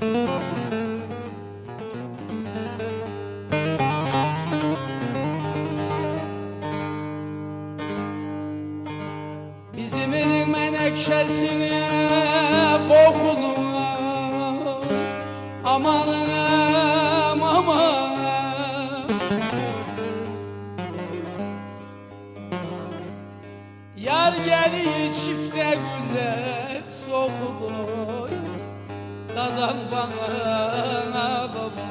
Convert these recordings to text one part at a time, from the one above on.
Bizim elin menekşesine kokulu Amanım aman Yar geliyor çifte güller sokuluyor Dadan bana baba.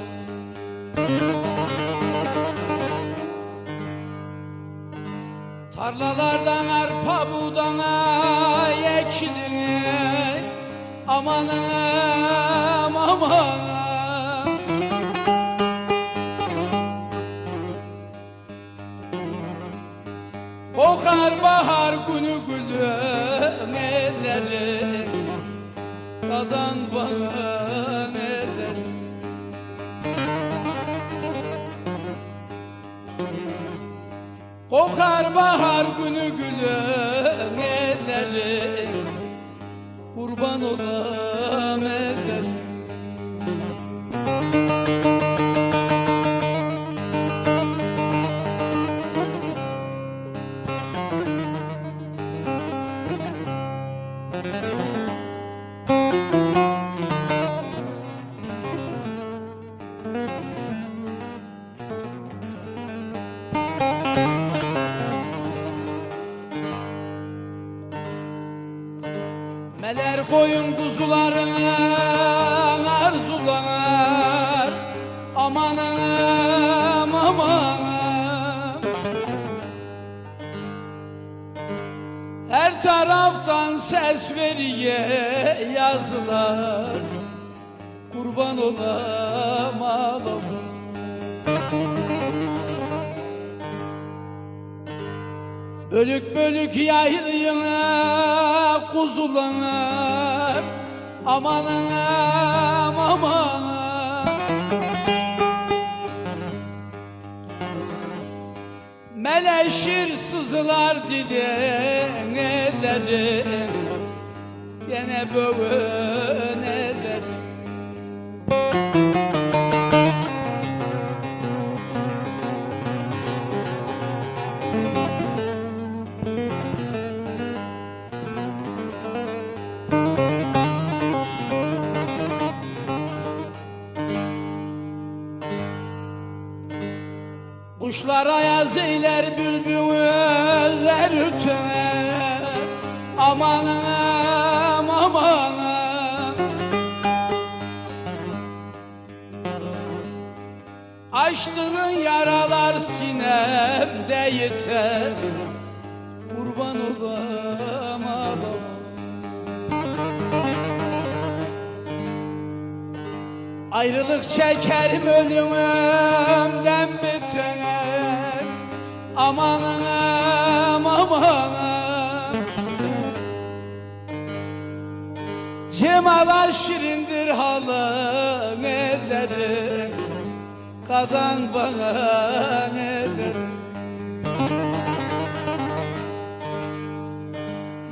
Tarlalardan arpa budana ekilir Amanım amanım. Kokar bahar günü gülüm elleri Kokar bahar günü gülüm elleri Kurban olam elleri Meler koyun kuzularına arzular Amanım amanım. Her taraftan ses veriye yazılar. Kurban olam Bölük bölük yayılına kuzulanır Amanım amanım Meleşir sızılar diden ellerim Gene böğün Kuşlar ayaz eyler bülbüller öter Amanım amanım Açtığın yaralar sinemde yeter. Kurban olam Ayrılık çekerim ölümümden beter Amanım amanım. Cemal şirindir halın elleri. Kadan bana neler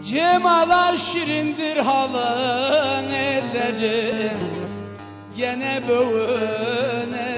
Cemal şirindir halın elleri Gene böğüne